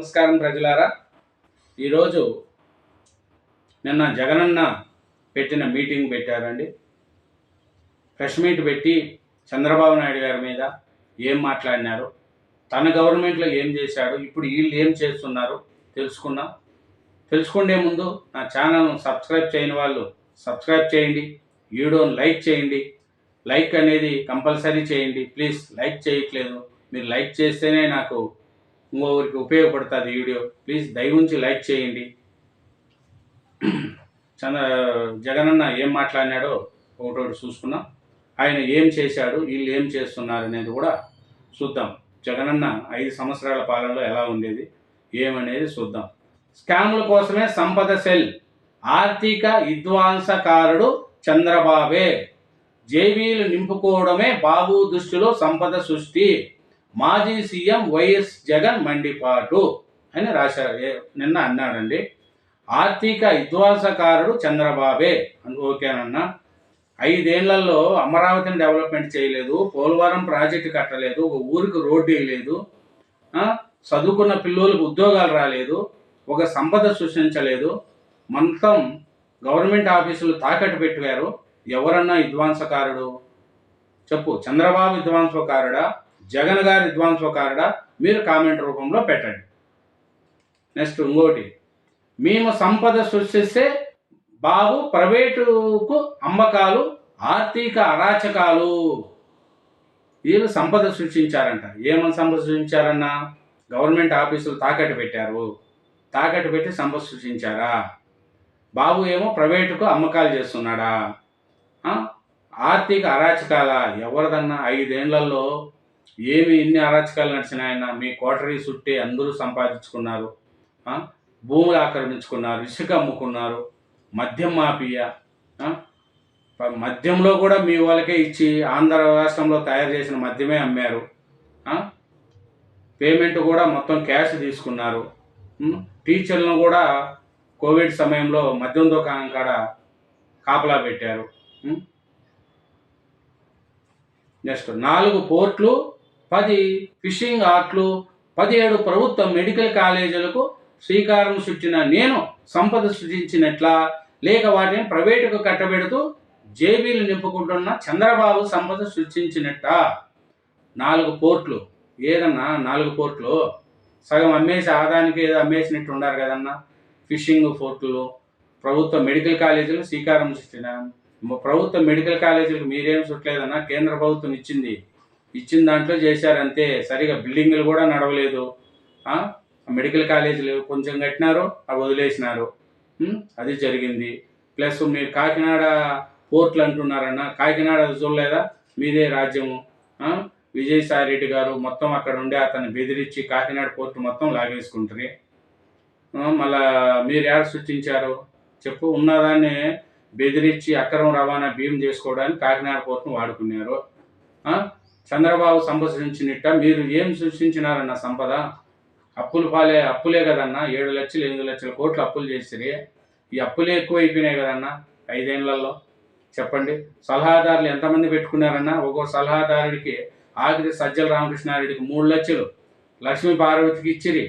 నమస్కారం ప్రజలారా. ఈరోజు నిన్న జగనన్న పెట్టిన మీటింగ్ పెట్టారండి. ప్రెస్ మీట్ పెట్టి చంద్రబాబు నాయుడు గారి మీద ఏం మాట్లాడినారు తన గవర్నమెంట్లో ఏం చేశాడు ఇప్పుడు వీళ్ళు ఏం చేస్తున్నారు తెలుసుకుందాం. తెలుసుకునే ముందు నా ఛానల్ను సబ్స్క్రైబ్ చేయని వాళ్ళు సబ్స్క్రైబ్ చేయండి వీడియోని లైక్ చేయండి. లైక్ అనేది కంపల్సరీ చేయండి ప్లీజ్ లైక్ చేయట్లేదు. మీరు లైక్ చేస్తేనే నాకు ఇంకొకరికి ఉపయోగపడుతుంది ఈ వీడియో. ప్లీజ్ దయవుంచి లైక్ చేయండి. చంద్ర జగనన్న ఏం మాట్లాడినాడో ఒకటోటి చూసుకున్నాం ఆయన ఏం చేశాడు వీళ్ళు ఏం చేస్తున్నారు అనేది కూడా చూద్దాం. జగనన్న ఐదు సంవత్సరాల పాలనలో ఎలా ఉండేది ఏమనేది చూద్దాం. స్కాముల కోసమే సంపద సెల్. ఆర్థిక విధ్వంసకారుడు చంద్రబాబే. జేబీలు నింపుకోవడమే బాబు దృష్టిలో సంపద సృష్టి. మాజీ సీఎం వైఎస్ జగన్ మండిపాటు అని రాశారు. నిన్న అన్నాడండి. ఆర్థిక విధ్వంసకారుడు చంద్రబాబే. అని ఓకేనన్నా ఐదేళ్ళలో అమరావతిని డెవలప్మెంట్ చేయలేదు పోలవరం ప్రాజెక్టు కట్టలేదు ఒక ఊరికి రోడ్డు వేయలేదు చదువుకున్న పిల్లలకు ఉద్యోగాలు రాలేదు ఒక సంపద సృష్టించలేదు మొత్తం గవర్నమెంట్ ఆఫీసులు తాకట్టు పెట్టారు. ఎవరన్నా విధ్వంసకారుడు? చెప్పు. చంద్రబాబు విధ్వంసకారుడా? జగన్ గారి విధ్వంసకారుడా మీరు కామెంట్ రూపంలో పెట్టండి. నెక్స్ట్ ఇంకోటి మేము సంపద సృష్టిస్తే బాబు ప్రైవేటుకు అమ్మకాలు ఆర్థిక అరాచకాలు. వీళ్ళు సంపద సృష్టించారంట. ఏమని సంపద సృష్టించారన్నా? గవర్నమెంట్ ఆఫీసులు తాకట్టు పెట్టారు. తాకట్టు పెట్టి సంపద సృష్టించారా? బాబు ఏమో ప్రైవేటుకు అమ్మకాలు చేస్తున్నాడా? ఆర్థిక అరాచకాల? ఎవరిదన్నా ఐదేళ్ళలో ఏమి ఎన్ని అరాచకాలు నడిచినాయన్న మీ కోటరీ చుట్టి అందరూ సంపాదించుకున్నారు. భూములు ఆక్రమించుకున్నారు ఇసుక అమ్ముకున్నారు మద్యం మాఫియా ప- మద్యంలో కూడా మీ వాళ్ళకే ఇచ్చి ఆంధ్ర రాష్ట్రంలో తయారు చేసిన మద్యమే అమ్మారు. పేమెంట్ కూడా మొత్తం క్యాష్ తీసుకున్నారు. టీచర్లను కూడా కోవిడ్ సమయంలో మద్యం దుకాణం కాడ కాపలా పెట్టారు. నెక్స్ట్ నాలుగు పోర్ట్లు పది ఫిషింగ్ ఆర్ట్లు పదిహేడు ప్రభుత్వ మెడికల్ కాలేజీలకు శ్రీకారం చుట్టిన నేను సంపద సృష్టించినట్లా లేక వాటిని ప్రైవేటుకు కట్టబెడుతూ జేబీలు నింపుకుంటున్న చంద్రబాబు సంపద సృష్టించినట్ట నాలుగు పోర్ట్లు. ఏదన్నా నాలుగు పోర్ట్లు. సగం అమ్మేసి ఆదానికి ఏదో అమ్మేసినట్టు ఉండారు కదన్నా. ఫిషింగ్ పోర్టులు ప్రభుత్వ మెడికల్ కాలేజీలు శ్రీకారం చుట్టిన. ప్రభుత్వ మెడికల్ కాలేజీలకు మీరేం చుట్టలేదన్నా కేంద్ర ప్రభుత్వం ఇచ్చింది. ఇచ్చిన దాంట్లో చేశారంతే సరిగా బిల్డింగులు కూడా నడవలేదు. మెడికల్ కాలేజీలు కొంచెం కట్టినారు అవి వదిలేసినారు. అది జరిగింది. ప్లస్ మీరు కాకినాడ పోర్ట్లు అంటున్నారన్న కాకినాడ చూడలేదా? మీదే రాజ్యము. విజయసాయి రెడ్డి గారు మొత్తం అక్కడ ఉండే అతన్ని బెదిరించి కాకినాడ పోర్టు మొత్తం లాగేసుకుంటారు. మళ్ళా మీరు ఏడ సృష్టించారు? చెప్పు. ఉన్నదాన్ని బెదిరించి అక్రమ రవాణా బియ్యం చేసుకోవడానికి కాకినాడ పోర్టును వాడుకున్నారు. చంద్రబాబు సంపదించినట్ట మీరు ఏం సృష్టించినారన్న సంపద? అప్పులు పాలే అప్పులే కదన్నా ఏడు లక్షలు ఎనిమిది లక్షల కోట్లు అప్పులు చేసిరి. ఈ అప్పులే ఎక్కువ అయిపోయినాయి కదన్నా ఐదేళ్ళలో. చెప్పండి. సలహాదారులు ఎంతమంది పెట్టుకున్నారన్నా? ఒక్కో సలహాదారుడికి ఆఖరి సజ్జల రామకృష్ణారెడ్డికి మూడు లక్షలు. లక్ష్మీ పార్వతికి ఇచ్చిరి.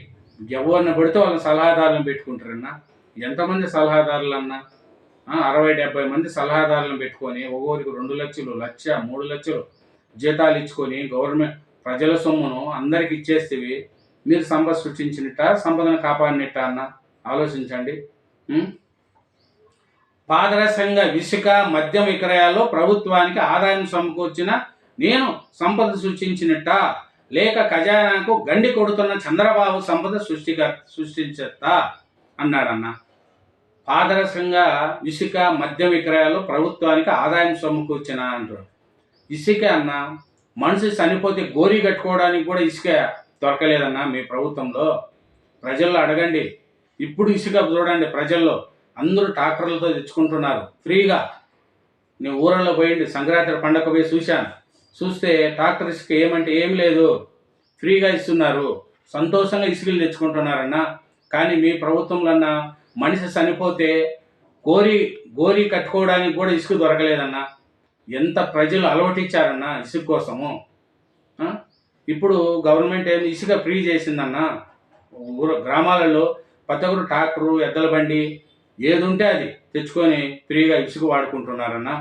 ఎవరిని పడితే వాళ్ళ సలహాదారులను పెట్టుకుంటారన్నా? ఎంతమంది సలహాదారులు అన్నా అరవై డెబ్బై మంది సలహాదారులను పెట్టుకొని ఒక్కొక్కరికి రెండు లక్షలు లక్ష మూడు లక్షలు. జీతాలు ఇచ్చుకొని గవర్నమెంట్ ప్రజల సొమ్మును అందరికి ఇచ్చేస్తేవి మీరు సంపద సృష్టించినట్ట సంపదను కాపాడినట్ట అన్న ఆలోచించండి. పాదరసంగా పారదర్శకంగా ఇసుక మద్యం విక్రయాల్లో ప్రభుత్వానికి ఆదాయం సమకూర్చిన నేను సంపద సృష్టించినట్ట లేక ఖజానాకు గండి కొడుతున్న చంద్రబాబు సంపద సృష్టిక సృష్టించట అన్నాడన్న పాదరసంగా ఇసుక మద్యం విక్రయాల్లో ప్రభుత్వానికి ఆదాయం సమకూర్చిన అంటారు ఇసుకే అన్న. మనిషి చనిపోతే గోరీ కట్టుకోవడానికి కూడా ఇసుక దొరకలేదన్నా మీ ప్రభుత్వంలో. ప్రజల్లో అడగండి. ఇప్పుడు ఇసుక చూడండి ప్రజల్లో. అందరూ ట్రాక్టర్లతో తెచ్చుకుంటున్నారు. ఫ్రీగా. నేను ఊరల్లో పోయింది సంక్రాంతి పండగ పోయి చూశాను. చూస్తే ట్రాక్టర్ ఇసుక ఏమంటే ఏం లేదు. ఫ్రీగా ఇస్తున్నారు. సంతోషంగా ఇసుకలు తెచ్చుకుంటున్నారన్న. కానీ మీ ప్రభుత్వంలో మనిషి చనిపోతే గోరి గోరి కట్టుకోవడానికి కూడా ఇసుక దొరకలేదన్నా. ఎంత ప్రజలు అలవటించారన్న ఇసుక కోసము? ఇప్పుడు గవర్నమెంట్ ఏమి ఇసుక ఫ్రీ చేసిందన్న? ఊరు గ్రామాలలో ప్రతి ఒక్కరు ట్రాక్టరు ఎద్దల బండి ఏది ఉంటే అది తెచ్చుకొని ఫ్రీగా ఇసుక వాడుకుంటున్నారన్న.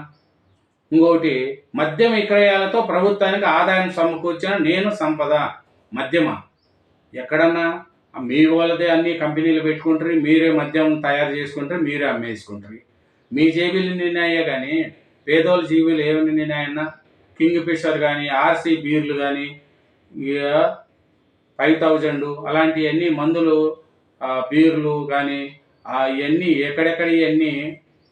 ఇంకొకటి మద్యం విక్రయాలతో ప్రభుత్వానికి ఆదాయం సమకూర్చిన నేను సంపద మద్యమ? ఎక్కడన్నా? మీ వాళ్ళదే అన్ని కంపెనీలు పెట్టుకుంటారు మీరే మద్యం తయారు చేసుకుంటారు మీరే అమ్మేసుకుంటారు. మీ జేబీలు నిన్నయ్యా కానీ పేదోళ్ళ జీవులు ఏమి నాయన కింగ్ ఫిషర్ కానీ ఆర్సీ బీర్లు కానీ ఫైవ్ థౌజండ్ అలాంటివన్నీ మందులు బీర్లు కానీ ఇవన్నీ ఎక్కడెక్కడ ఇవన్నీ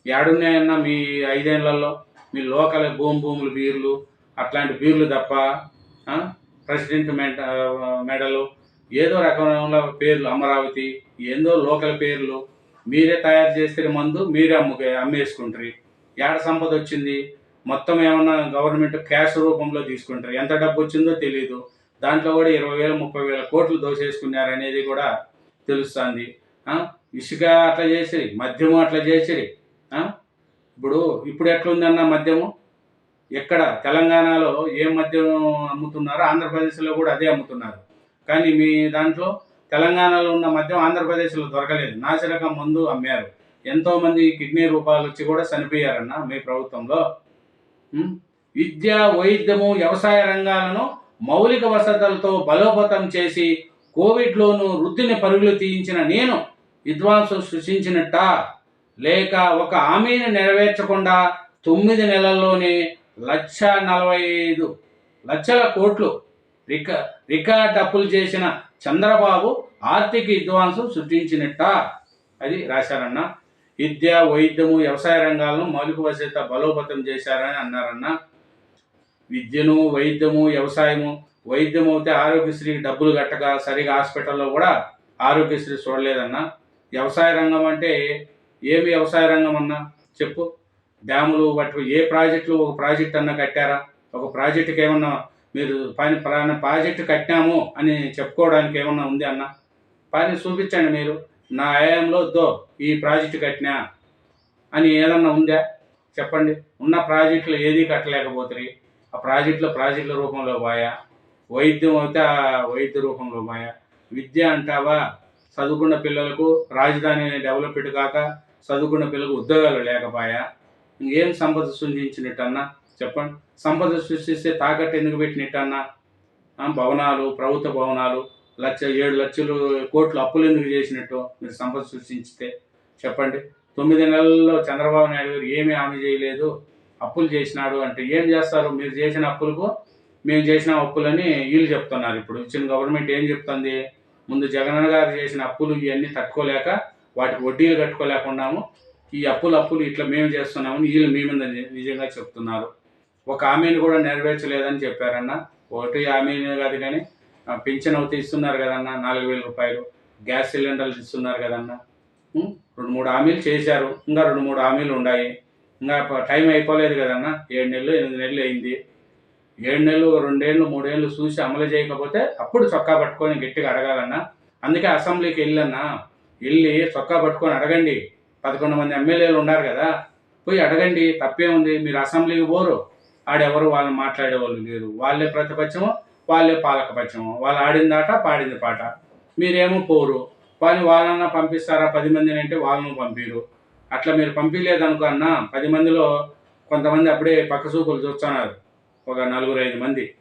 ఏడున్నాయన్నా మీ ఐదేళ్ళలో? మీ లోకల్ భూమి భూములు బీర్లు అట్లాంటి బీర్లు తప్ప ప్రెసిడెంట్ మెడ మెడలు ఏదో రకమైన పేర్లు అమరావతి ఏందో లోకల్ పేర్లు మీరే తయారు చేస్తే మందు మీరే అమ్ముకే అమ్మేసుకుంటారు. ఏడ సంపద వచ్చింది? మొత్తం ఏమన్నా గవర్నమెంట్ క్యాష్ రూపంలో తీసుకుంటారు? ఎంత డబ్బు వచ్చిందో తెలియదు దాంట్లో కూడా ఇరవై వేల ముప్పై వేల కోట్లు దోసేసుకున్నారు అనేది కూడా తెలుస్తుంది. ఇసుక అట్లా చేసిరి మద్యము అట్లా చేసిరి. ఇప్పుడు ఇప్పుడు ఎట్లుందన్న మద్యము? ఎక్కడ? తెలంగాణలో ఏ మద్యం అమ్ముతున్నారో ఆంధ్రప్రదేశ్లో కూడా అదే అమ్ముతున్నారు. కానీ మీ దాంట్లో తెలంగాణలో ఉన్న మద్యం ఆంధ్రప్రదేశ్లో దొరకలేదు. నాసిరకం మందు అమ్మారు. ఎంతో మంది కిడ్నీ రూపాయలు వచ్చి కూడా చనిపోయారన్న మీ ప్రభుత్వంలో. విద్య వైద్యము వ్యవసాయ రంగాలను మౌలిక వసతులతో బలోపతం చేసి కోవిడ్లోను వృద్ధిని పరుగులు తీయించిన నేను విద్వాంసం సృష్టించినట్ట? లేక ఒక హామీని నెరవేర్చకుండా తొమ్మిది నెలల్లోనే లక్ష నలభై ఐదు లక్షల కోట్లు రిక రికార్డ్ అప్పులు చేసిన చంద్రబాబు ఆర్థిక విద్వాంసం సృష్టించినట్ట? అది రాశారన్న. విద్య వైద్యము వ్యవసాయ రంగాలను మౌలిక వసత బలోపేతం చేశారని అన్నారన్న. విద్యను వైద్యము వ్యవసాయము వైద్యం అయితే ఆరోగ్యశ్రీకి డబ్బులు కట్టక సరిగా హాస్పిటల్లో కూడా ఆరోగ్యశ్రీ చూడలేదన్న. వ్యవసాయ రంగం అంటే ఏమి వ్యవసాయ రంగం అన్నా? చెప్పు. డ్యాములు వాటి ఏ ప్రాజెక్టులు ఒక ప్రాజెక్ట్ అన్నా కట్టారా? ఒక ప్రాజెక్టుకి ఏమన్నా మీరు పని ప్రాజెక్టు కట్టినాము అని చెప్పుకోవడానికి ఏమన్నా ఉంది అన్న? పని చూపించండి మీరు. నా ఆయంలో దో ఈ ప్రాజెక్టు కట్టినా అని ఏదన్నా ఉందా? చెప్పండి. ఉన్న ప్రాజెక్టులు ఏది కట్టలేకపోతుంది ఆ ప్రాజెక్టులో ప్రాజెక్టుల రూపంలో పోయా? వైద్యం అయితే ఆ వైద్య రూపంలో పోయా? విద్య అంటావా? చదువుకున్న పిల్లలకు రాజధాని డెవలప్మెంట్ కాక చదువుకున్న పిల్లలకు ఉద్యోగాలు లేకపోయా? ఏం సంపద సృష్టించినట్టన్నా? చెప్పండి. సంపద సృష్టిస్తే తాకట్టు ఎందుకు పెట్టినట్టన్నా? భవనాలు ప్రభుత్వ భవనాలు లక్ష ఏడు లక్షలు కోట్లు అప్పులు ఎందుకు చేసినట్టు మీరు సంపద సృష్టించితే? చెప్పండి. తొమ్మిది నెలల్లో చంద్రబాబు నాయుడు గారు ఏమీ హామీ చేయలేదు. అప్పులు చేసినాడు అంటే ఏం చేస్తారు? మీరు చేసిన అప్పులకు మేము చేసిన అప్పులని వీళ్ళు చెప్తున్నారు ఇప్పుడు. ఇచ్చిన గవర్నమెంట్ ఏం చెప్తుంది? ముందు జగన్ గారు చేసిన అప్పులు ఇవన్నీ తట్టుకోలేక వాటికి వడ్డీలు కట్టుకోలేకున్నాము. ఈ అప్పులు అప్పులు ఇట్లా మేము చేస్తున్నామని వీళ్ళు మీ మీద నిజంగా చెప్తున్నారు. ఒక హామీని కూడా నెరవేర్చలేదని చెప్పారన్న. ఒకటి హామీని కాదు కానీ పింఛన్ అవుతే ఇస్తున్నారు కదన్నా నాలుగు వేల రూపాయలు. గ్యాస్ సిలిండర్లు ఇస్తున్నారు కదన్నా. రెండు మూడు హామీలు చేశారు. ఇంకా రెండు మూడు హామీలు ఉన్నాయి ఇంకా టైం అయిపోలేదు కదన్నా. ఏడు నెలలు ఎనిమిది నెలలు అయింది. ఏడు నెలలు రెండేళ్ళు మూడేళ్ళు చూసి అమలు చేయకపోతే అప్పుడు చొక్కా పట్టుకొని గట్టిగా అడగాలన్నా. అందుకే అసెంబ్లీకి వెళ్ళన్నా. వెళ్ళి చొక్కా పట్టుకొని అడగండి. పదకొండు మంది ఎమ్మెల్యేలు ఉన్నారు కదా. పోయి అడగండి. తప్పే ఉంది మీరు అసెంబ్లీకి పోరు. ఆడెవరు? వాళ్ళని మాట్లాడేవాళ్ళు లేరు. వాళ్ళే ప్రతిపక్షము. వాళ్ళే పాలకపక్షము వాళ్ళు ఆడిందాట పాడింది పాట. మీరేమో పోరు. వాళ్ళు వాళ్ళన్నా పంపిస్తారా? పది మందిని అంటే వాళ్ళను పంపిరు. అట్లా మీరు పంపించలేదనుకో అన్న పది మందిలో కొంతమంది అప్పుడే పక్క చూపులు చూస్తున్నారు. ఒక నలుగురు ఐదు మంది.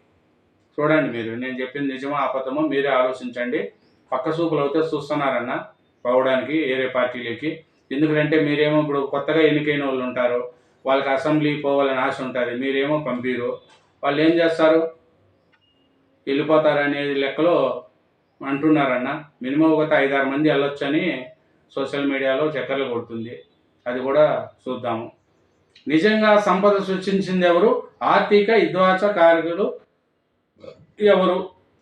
చూడండి మీరు. నేను చెప్పింది నిజమో అబద్ధమో మీరే ఆలోచించండి. పక్క చూపులు అయితే చూస్తున్నారన్న పోవడానికి వేరే పార్టీలకి. ఎందుకంటే మీరేమో ఇప్పుడు కొత్తగా ఎన్నికైన వాళ్ళు ఉంటారు. వాళ్ళకి అసెంబ్లీ పోవాలని ఆశ ఉంటుంది. మీరేమో పంపిరు. వాళ్ళు ఏం చేస్తారు? వెళ్ళిపోతారనే లెక్కలో అంటున్నారన్న. మినిమం ఒక ఐదారు మంది వెళ్ళొచ్చని సోషల్ మీడియాలో చక్కర్లు కొడుతుంది. అది కూడా చూద్దాము. నిజంగా సంపద సృష్టించింది ఎవరు? ఆర్థిక విధ్వాస కారకులు ఎవరు?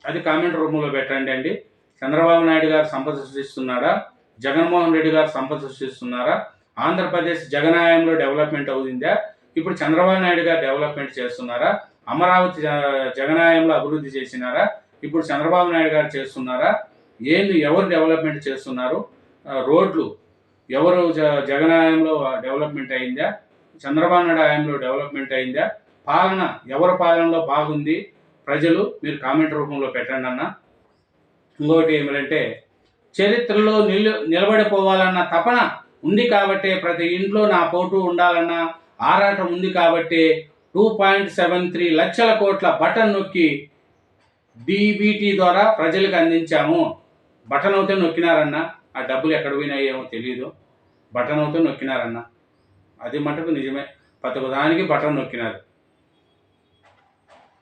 అది కామెంట్ రూపంలో పెట్టండి అండి. చంద్రబాబు నాయుడు గారు సంపద సృష్టిస్తున్నాడా? జగన్మోహన్ రెడ్డి గారు సంపద సృష్టిస్తున్నారా? ఆంధ్రప్రదేశ్ జగనాయంలో డెవలప్మెంట్ అవుతుందా? ఇప్పుడు చంద్రబాబు నాయుడు గారు డెవలప్మెంట్ చేస్తున్నారా? అమరావతి జ- జగనాయంలో అభివృద్ధి చేసినారా? ఇప్పుడు చంద్రబాబు నాయుడు గారు చేస్తున్నారా? ఏంది ఎవరు డెవలప్మెంట్ చేస్తున్నారు? రోడ్లు ఎవరు జ జగనాయంలో డెవలప్మెంట్ అయిందా? చంద్రబాబు నాయుడు హయాంలో డెవలప్మెంట్ అయిందా? పాలన ఎవరి పాలనలో బాగుంది? ప్రజలు మీరు కామెంట్ రూపంలో పెట్టండి అన్న. ఇంకొకటి ఏమిటంటే చరిత్రలో నిల్ నిలబడిపోవాలన్న తపన ఉంది కాబట్టి ప్రతి ఇంట్లో నా పోటు ఉండాలన్న ఆరాటం ఉంది కాబట్టి టూ పాయింట్ సెవెన్ త్రీ లక్షల కోట్ల బటన్ నొక్కి డీబీటీ ద్వారా ప్రజలకు అందించాము. బటన్ అవుతే నొక్కినారన్న. ఆ డబ్బులు ఎక్కడ పోయినాయేమో తెలియదు బటన్ అవుతే నొక్కినారన్న. అది మటుకు నిజమే. పతకదానికి దానికి బటన్ నొక్కినారు.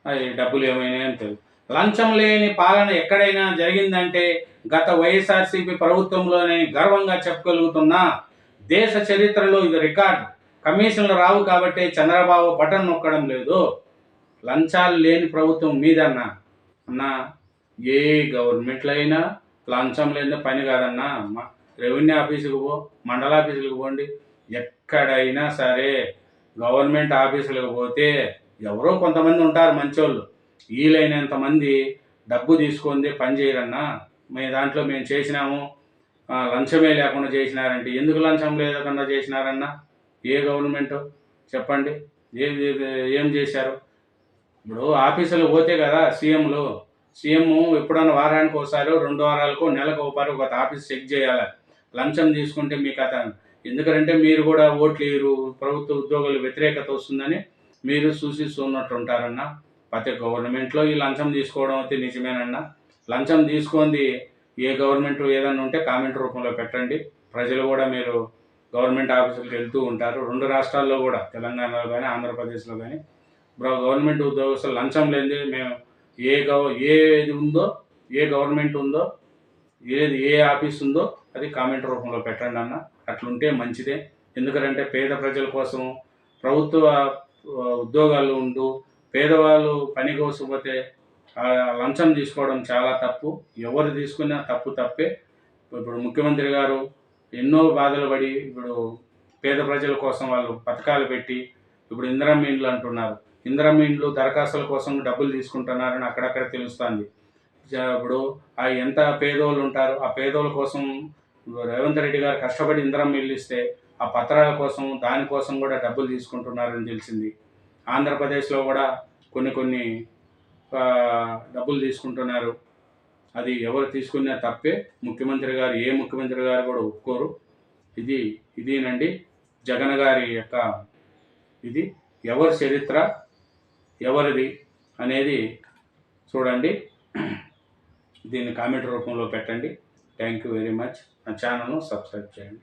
అది డబ్బులు ఏమైనాయని తెలియదు లంచం లేని పాలన ఎక్కడైనా జరిగిందంటే గత వైఎస్ఆర్సీపీ ప్రభుత్వంలోనే గర్వంగా చెప్పగలుగుతున్నా. దేశ చరిత్రలో ఇది రికార్డు. కమిషన్లు రావు కాబట్టి చంద్రబాబు బటన్ నొక్కడం లేదు. లంచాలు లేని ప్రభుత్వం మీదన్నా. అన్నా ఏ గవర్నమెంట్లో అయినా లంచం లేని పని కాదన్నా. రెవెన్యూ ఆఫీసుకు పో మండల ఆఫీసులకు పోండి. ఎక్కడైనా సరే గవర్నమెంట్ ఆఫీసులకు పోతే ఎవరో కొంతమంది ఉంటారు మంచోళ్ళు. వీలైనంత మంది డబ్బు తీసుకొని పని చేయరన్నా. మీ దాంట్లో మేము చేసినాము. లంచమే లేకుండా చేసినారంటే ఎందుకు లంచం లేకుండా చేసినారన్నా? ఏ గవర్నమెంట్? చెప్పండి. ఏ ఏం చేశారు? ఇప్పుడు ఆఫీసులు పోతే కదా సీఎంలు. సీఎం ఎప్పుడన్నా వారానికి ఒకసారి రెండు వారాలకు నెలకు ఒకసారి ఒక ఆఫీస్ చెక్ చేయాలి. లంచం తీసుకుంటే మీకు కథ. ఎందుకంటే మీరు కూడా ఓట్లు ఇరు ప్రభుత్వ ఉద్యోగులు వ్యతిరేకత వస్తుందని మీరు సూచిస్తున్నట్టు ఉంటారన్న. ప్రతి గవర్నమెంట్లో ఈ లంచం తీసుకోవడం అయితే నిజమేనన్నా. లంచం తీసుకుంది ఏ గవర్నమెంట్ ఏదన్నా ఉంటే కామెంట్ రూపంలో పెట్టండి. ప్రజలు కూడా మీరు గవర్నమెంట్ ఆఫీసులకు వెళ్తూ ఉంటారు. రెండు రాష్ట్రాల్లో కూడా తెలంగాణలో కానీ ఆంధ్రప్రదేశ్లో కానీ గవర్నమెంట్ ఉద్యోగస్తులు లంచం లేనిది మేము ఏ గవ ఏది ఉందో ఏ గవర్నమెంట్ ఉందో ఏది ఏ ఆఫీస్ ఉందో అది కామెంట్ రూపంలో పెట్టండి అన్న. అట్లుంటే మంచిదే. ఎందుకంటే పేద ప్రజల కోసం ప్రభుత్వ ఉద్యోగాలు ఉంటూ పేదవాళ్ళు పని కోసం పోతే లంచం తీసుకోవడం చాలా తప్పు. ఎవరు తీసుకున్నా తప్పు తప్పే. ఇప్పుడు ముఖ్యమంత్రి గారు ఎన్నో బాధలు పడి ఇప్పుడు పేద ప్రజల కోసం వాళ్ళు పథకాలు పెట్టి ఇప్పుడు ఇందిరమ్మ ఇండ్లు అంటున్నారు. ఇందిరమ్మ ఇండ్లు దరఖాస్తుల కోసం డబ్బులు తీసుకుంటున్నారని అక్కడక్కడ తెలుస్తుంది. ఇప్పుడు ఆ ఎంత పేదోళ్ళు ఉంటారు ఆ పేదోళ్ళ కోసం రేవంత్ రెడ్డి గారు కష్టపడి ఇందిరమ్మ ఇల్లు ఇస్తే ఆ పత్రాల కోసం దానికోసం కూడా డబ్బులు తీసుకుంటున్నారని తెలిసింది. ఆంధ్రప్రదేశ్లో కూడా కొన్ని కొన్ని డబ్బులు తీసుకుంటున్నారు. అది ఎవరు తీసుకున్నా తప్పే. ముఖ్యమంత్రి గారు ఏ ముఖ్యమంత్రి గారు కూడా ఒప్పుకోరు. ఇది ఇదేనండి జగన్ గారి యొక్క ఇది. ఎవరి చరిత్ర ఎవరిది అనేది చూడండి. దీన్ని కామెంట్ రూపంలో పెట్టండి. థ్యాంక్ యూ వెరీ మచ్ నా ఛానల్ను సబ్స్క్రైబ్ చేయండి.